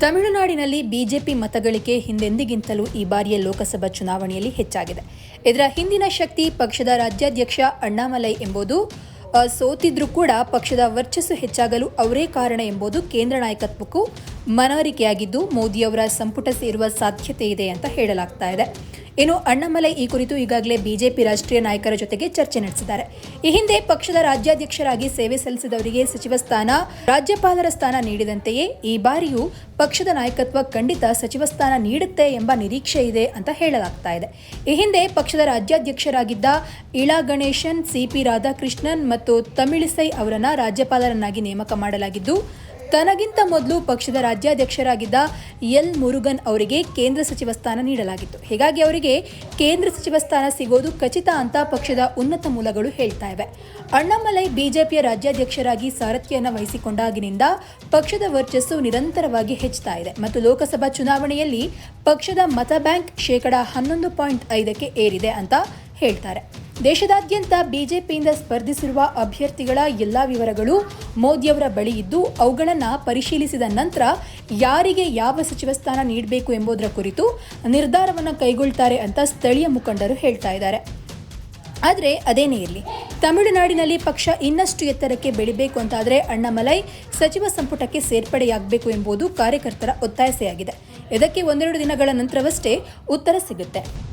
ತಮಿಳುನಾಡಿನಲ್ಲಿ ಬಿಜೆಪಿ ಮತಗಳಿಕೆ ಹಿಂದೆಂದಿಗಿಂತಲೂ ಈ ಬಾರಿಯ ಲೋಕಸಭಾ ಚುನಾವಣೆಯಲ್ಲಿ ಹೆಚ್ಚಾಗಿದೆ. ಇದರ ಹಿಂದಿನ ಶಕ್ತಿ ಪಕ್ಷದ ರಾಜ್ಯಾಧ್ಯಕ್ಷ ಅಣ್ಣಾಮಲೈ ಎಂಬುದು ಸೋತಿದ್ರೂ ಕೂಡ ಪಕ್ಷದ ವರ್ಚಸ್ಸು ಹೆಚ್ಚಾಗಲು ಅವರೇ ಕಾರಣ ಎಂಬುದು ಕೇಂದ್ರ ನಾಯಕತ್ವಕ್ಕೂ ಮನವರಿಕೆಯಾಗಿದ್ದು, ಮೋದಿಯವರ ಸಂಪುಟ ಸೇರುವ ಸಾಧ್ಯತೆ ಇದೆ ಅಂತ ಹೇಳಲಾಗ್ತಾ ಇದೆ. ಇನ್ನು ಅಣ್ಣಾಮಲೈ ಈ ಕುರಿತು ಈಗಾಗಲೇ ಬಿಜೆಪಿ ರಾಷ್ಟ್ರೀಯ ನಾಯಕರ ಜೊತೆಗೆ ಚರ್ಚೆ ನಡೆಸಿದ್ದಾರೆ. ಈ ಹಿಂದೆ ಪಕ್ಷದ ರಾಜ್ಯಾಧ್ಯಕ್ಷರಾಗಿ ಸೇವೆ ಸಲ್ಲಿಸಿದವರಿಗೆ ಸಚಿವ ಸ್ಥಾನ, ರಾಜ್ಯಪಾಲರ ಸ್ಥಾನ ನೀಡಿದಂತೆಯೇ ಈ ಬಾರಿಯೂ ಪಕ್ಷದ ನಾಯಕತ್ವ ಖಂಡಿತ ಸಚಿವ ಸ್ಥಾನ ನೀಡುತ್ತೆ ಎಂಬ ನಿರೀಕ್ಷೆ ಇದೆ ಅಂತ ಹೇಳಲಾಗ್ತಾ ಇದೆ. ಈ ಹಿಂದೆ ಪಕ್ಷದ ರಾಜ್ಯಾಧ್ಯಕ್ಷರಾಗಿದ್ದ ಇಳಾ ಗಣೇಶನ್ ಸಿಪಿ ರಾಧಾಕೃಷ್ಣನ್ ಮತ್ತು ತಮಿಳಿಸೈ ಅವರನ್ನ ರಾಜ್ಯಪಾಲರನ್ನಾಗಿ ನೇಮಕ ಮಾಡಲಾಗಿದ್ದು ತನಗಿಂತ ಮೊದಲು ಪಕ್ಷದ ರಾಜ್ಯಾಧ್ಯಕ್ಷರಾಗಿದ್ದ ಎಲ್ ಮುರುಗನ್ ಅವರಿಗೆ ಕೇಂದ್ರ ಸಚಿವ ಸ್ಥಾನ ನೀಡಲಾಗಿತ್ತು. ಹೀಗಾಗಿ ಅವರಿಗೆ ಕೇಂದ್ರ ಸಚಿವ ಸ್ಥಾನ ಸಿಗೋದು ಖಚಿತ ಅಂತ ಪಕ್ಷದ ಉನ್ನತ ಮೂಲಗಳು ಹೇಳ್ತಾ ಇವೆ. ಅಣ್ಣಾಮಲೈ ಬಿಜೆಪಿಯ ರಾಜ್ಯಾಧ್ಯಕ್ಷರಾಗಿ ಸಾರಥ್ಯವನ್ನು ವಹಿಸಿಕೊಂಡಾಗಿನಿಂದ ಪಕ್ಷದ ವರ್ಚಸ್ಸು ನಿರಂತರವಾಗಿ ಹೆಚ್ಚುತ್ತಾ ಇದೆ. ಮತ್ತು ಲೋಕಸಭಾ ಚುನಾವಣೆಯಲ್ಲಿ ಪಕ್ಷದ ಮತ ಬ್ಯಾಂಕ್ ಶೇಕಡ ಹನ್ನೊಂದು ಪಾಯಿಂಟ್ ಐದಕ್ಕೆ ಏರಿದೆ ಅಂತ ಹೇಳ್ತಾರೆ. ದೇಶದಾದ್ಯಂತ ಬಿಜೆಪಿಯಿಂದ ಸ್ಪರ್ಧಿಸಿರುವ ಅಭ್ಯರ್ಥಿಗಳ ಎಲ್ಲಾ ವಿವರಗಳು ಮೋದಿಯವರ ಬಳಿ ಇದ್ದು, ಅವುಗಳನ್ನು ಪರಿಶೀಲಿಸಿದ ನಂತರ ಯಾರಿಗೆ ಯಾವ ಸಚಿವ ಸ್ಥಾನ ನೀಡಬೇಕು ಎಂಬುದರ ಕುರಿತು ನಿರ್ಧಾರವನ್ನು ಕೈಗೊಳ್ತಾರೆ ಅಂತ ಸ್ಥಳೀಯ ಮುಖಂಡರು ಹೇಳ್ತಾ ಇದ್ದಾರೆ. ಆದರೆ ಅದೇನೇ ಇರಲಿ, ತಮಿಳುನಾಡಿನಲ್ಲಿ ಪಕ್ಷ ಇನ್ನಷ್ಟು ಎತ್ತರಕ್ಕೆ ಬೆಳಿಬೇಕು ಅಂತಾದರೆ ಅಣ್ಣಾಮಲೈ ಸಚಿವ ಸಂಪುಟಕ್ಕೆ ಸೇರ್ಪಡೆಯಾಗಬೇಕು ಎಂಬುದು ಕಾರ್ಯಕರ್ತರ ಒತ್ತಾಯಸೆಯಾಗಿದೆ. ಇದಕ್ಕೆ ಒಂದೆರಡು ದಿನಗಳ ನಂತರವಷ್ಟೇ ಉತ್ತರ ಸಿಗುತ್ತೆ.